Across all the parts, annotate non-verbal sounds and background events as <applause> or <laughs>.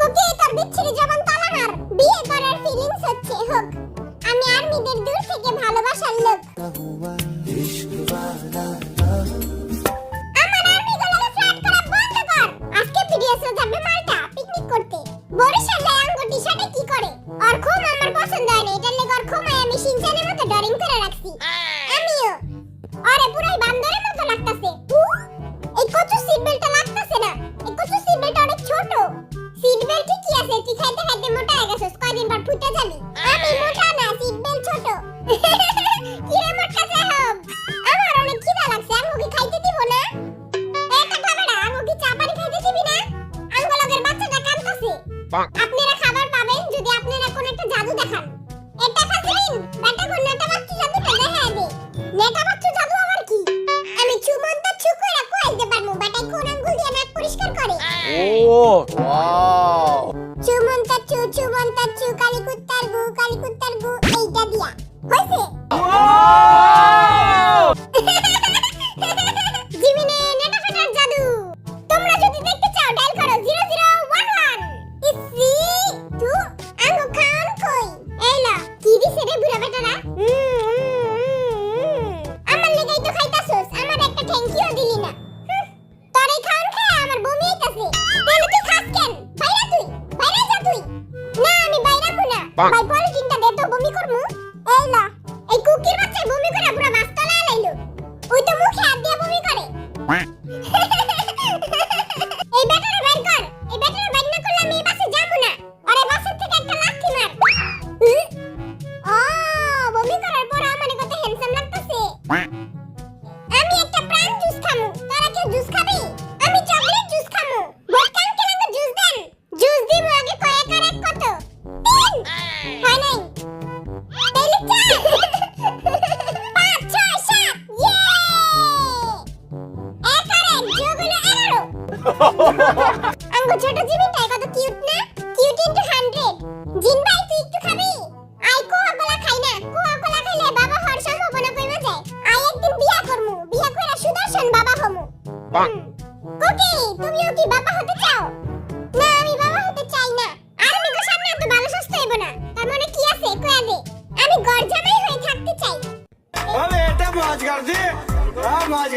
কোকে তোর বিচ্ছিরি জবান তালাহার বিয়ে করার ফিলিংস হচ্ছে, হোক। আমি আর্মিদের দূর থেকে ভালোবাসার লোক। আছে আপনারা খাবার পাবেন যদি আপনারা কোন একটা জাদু দেখান। এটা ফাসলিন ব্যাটা কোন নেটা বাচ্চু জাদুটা দেখা দে। নেটা বাচ্চু জাদু আমার কি? আমি চুমন তো চুকুরা পারমু বাটাই কোন আঙ্গুল দিয়ে নাক পরিষ্কার করে। ও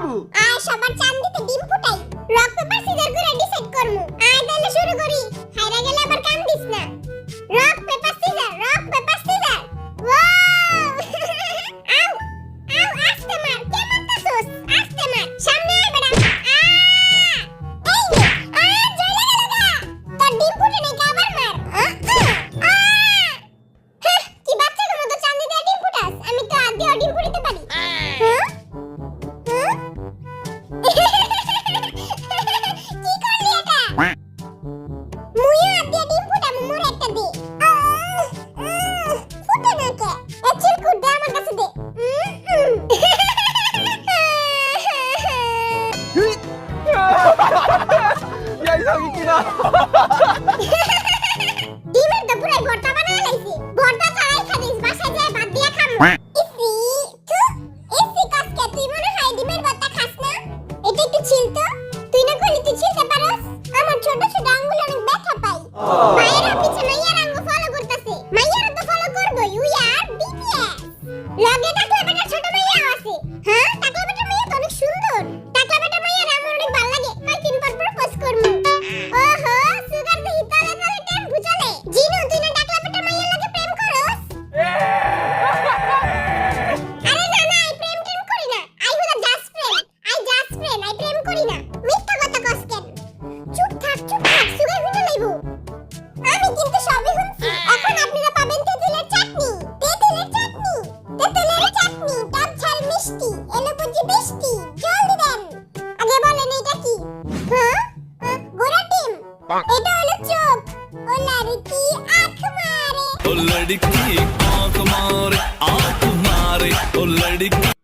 বাবু মুইও আতিয়া ডিম ফুটামু মোর একটা দে। আমার ছোট ছোট আঙ্গুল অনেক ব্যথা পাই। মায়েরা পিছনে ইয়ার আঙ্গুল। Party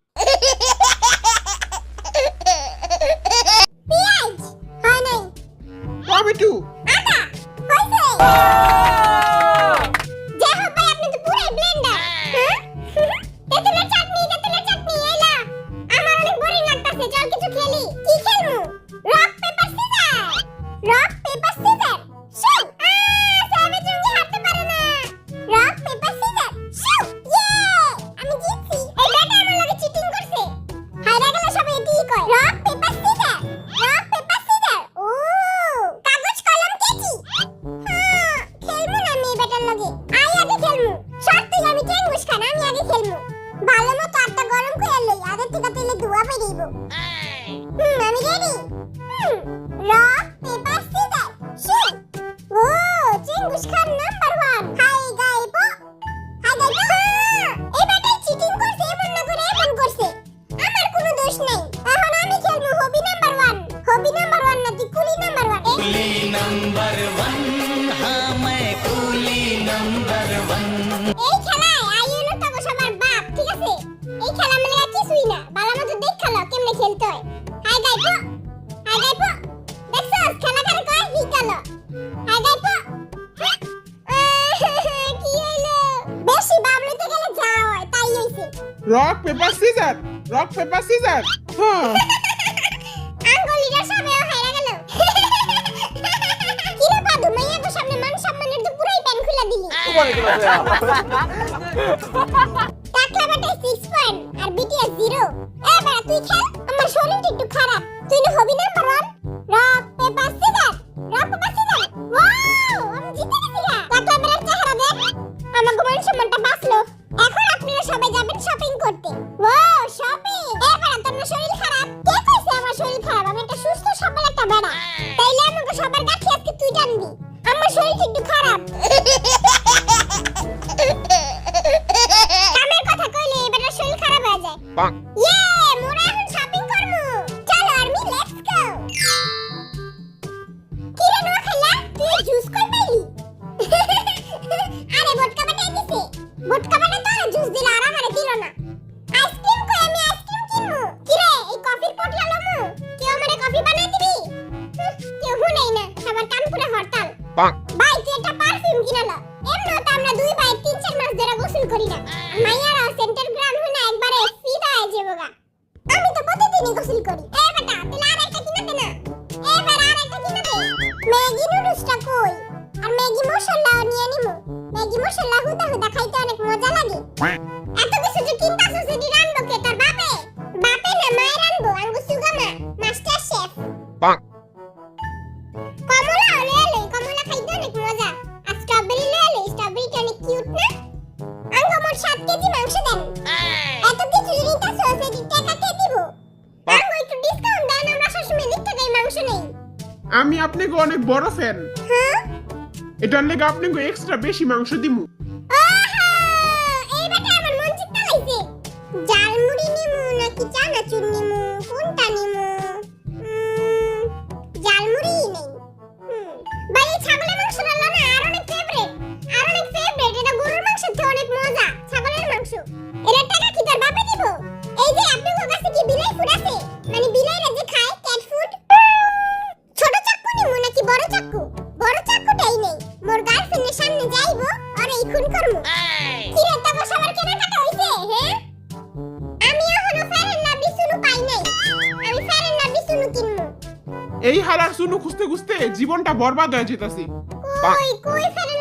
paper scissor rock paper scissor হ্যাঁ আঙ্গুলিটা সবে হাইরা গেল। <laughs> কি রে পাদু মাইয়া তো সামনে মান সম্মানের তো পুরাই প্যান খুলে দিলি। তোমার কি টাকলা বাটা 6 পয়েন্ট আর বিটি ভুল করি না। মাইয়ারা সেন্টার গ্রাউন্ড হই না একবারে সিধা আই যাবগা আমি তো প্রতিদিনই গোসল করি। এ বাটা তুই আর একটা কিনা দে না। এ বেটা, আর একটা কিনা দে। ম্যাগি নুডলসটা কই? আর ম্যাগি মশলা নিয়ে নিমু। ম্যাগি মশলা হুদা হুদা খাইতে অনেক মজা লাগে। এত কিছু যে কিনতাছ দি রানবো কে? তার বাপে? বাপে না, মায়ের রানবো আঙ্গু সুগামা মাস্টার শেফ। আমি আপনাকে অনেক বড় ফ্যান এটার লেগে আপনাকে এক্সট্রা বেশি মাংস দিমু। জালমুড়ি নিমু নাকি চানাচুর নিমু? কোনটা নিমু? এই হারার জন্য খুঁজতে খুঁজতে জীবনটা বরবাদ হয়ে যেতেছি। কই কই ফেলে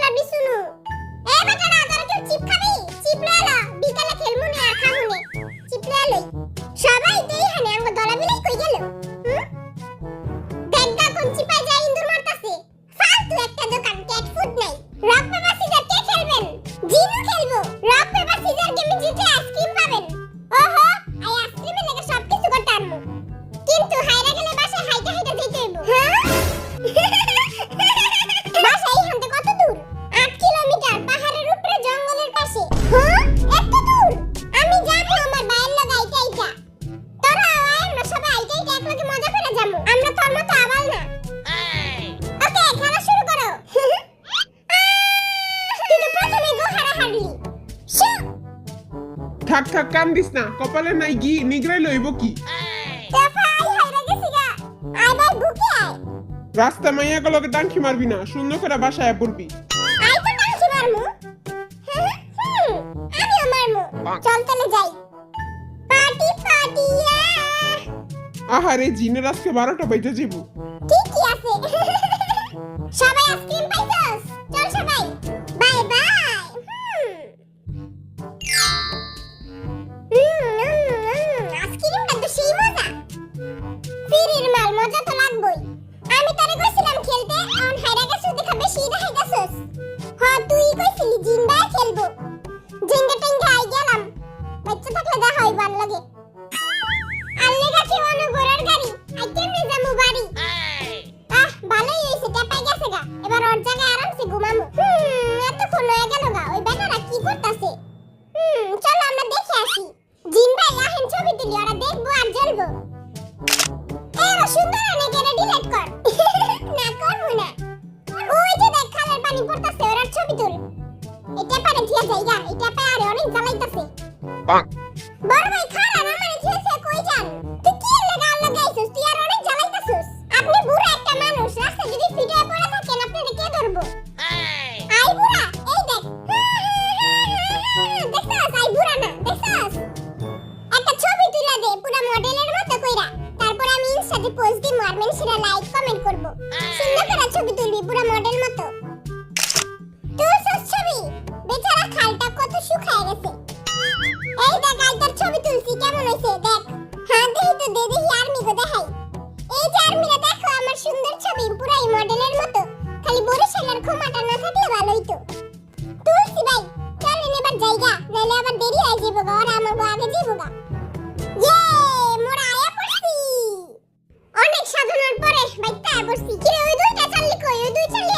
থাক থাক কান দিস না। কপালে নাই গি নিগ্রাই লইব কি? রাস্তা মাইয়া গলকে ডাঙ্কি মারবি না। সুন্দর করে বাসায় পড়বি। আহারে, জিনের আজকে বারোটা বাইতে যাব ঠিকই আছে। সবাই আইসক্রিম পাইছে? bonk. Force 2 ödül kazandık o ödül